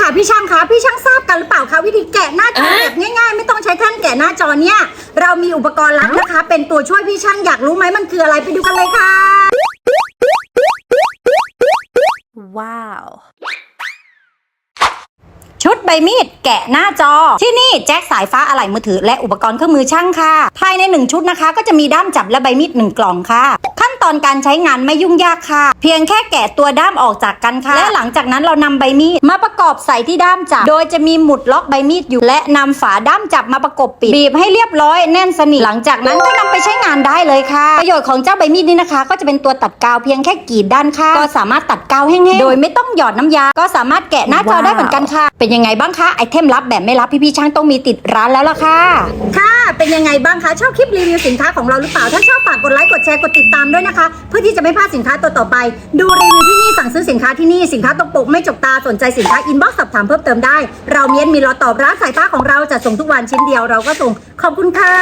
ค่ะพี่ช่างคะพี่ช่างทราบกันหรือเปล่าคะวิธีแกะหน้าจอแบบง่ายๆ ไม่ต้องใช้แท่นแกะหน้าจอเนี่ย เรามีอุปกรณ์ลับนะคะ เป็นตัวช่วยพี่ช่างอยากรู้ไหมมันคืออะไรไปดูกันเลยค่ะ ว้าวชุดใบมีดแกะหน้าจอ ที่นี่แจ็คสายฟ้าอะไหล่มือถือและอุปกรณ์เครื่องมือช่างค่ะ ภายใน 1 ชุดนะคะ ก็จะมีด้ามจับและใบมีด1กล่องค่ะขั้น ตอนการใช้งานไม่ยุ่งยากค่ะ เพียงแค่แกะตัวด้ามออกจากกันค่ะ และหลังจากนั้นเรานำใบมีดมาประกอบใส่ที่ด้ามจับ โดยจะมีหมุดล็อกใบมีดอยู่ และนำฝาด้ามจับมาประกบปิดบีบให้เรียบร้อยแน่นสนิทหลังจากนั้นก็นำไปใช้งานได้เลยค่ะ ประโยชน์ของเจ้าใบมีดนี้นะคะ ก็จะเป็นตัวตัดกาวเพียงแค่กรีดด้านข้างก็สามารถตัดกาวแห้งๆโดยไม่ต้องหยอดน้ำยา ก็สามารถแกะหน้าจอได้เหมือนกันค่ะ เป็นยังไงบ้างคะไอเทมลับแบบไม่ลับพี่ๆช่างต้องมีติดร้านแล้วล่ะค่ะค่ะ เป็นยังไงบ้างคะชอบคลิปรีวิวสินค้าของเราหรือเปล่า ถ้าชอบฝากกดไลค์กดแชร์กดติดตามด้วยนะคะ เพื่อที่จะไม่พลาดสินค้าตัวต่อไป ดูรีวิวที่นี่สั่งซื้อสินค้าที่นี่สินค้าตรงปกไม่จกตาสนใจสินค้าอินบ็อกซ์สอบถามเพิ่มเติมได้ เราเมียนมีรอตอบร้านสายฟ้าของเราจะส่งทุกวันชิ้นเดียวเราก็ส่งขอบคุณค่ะ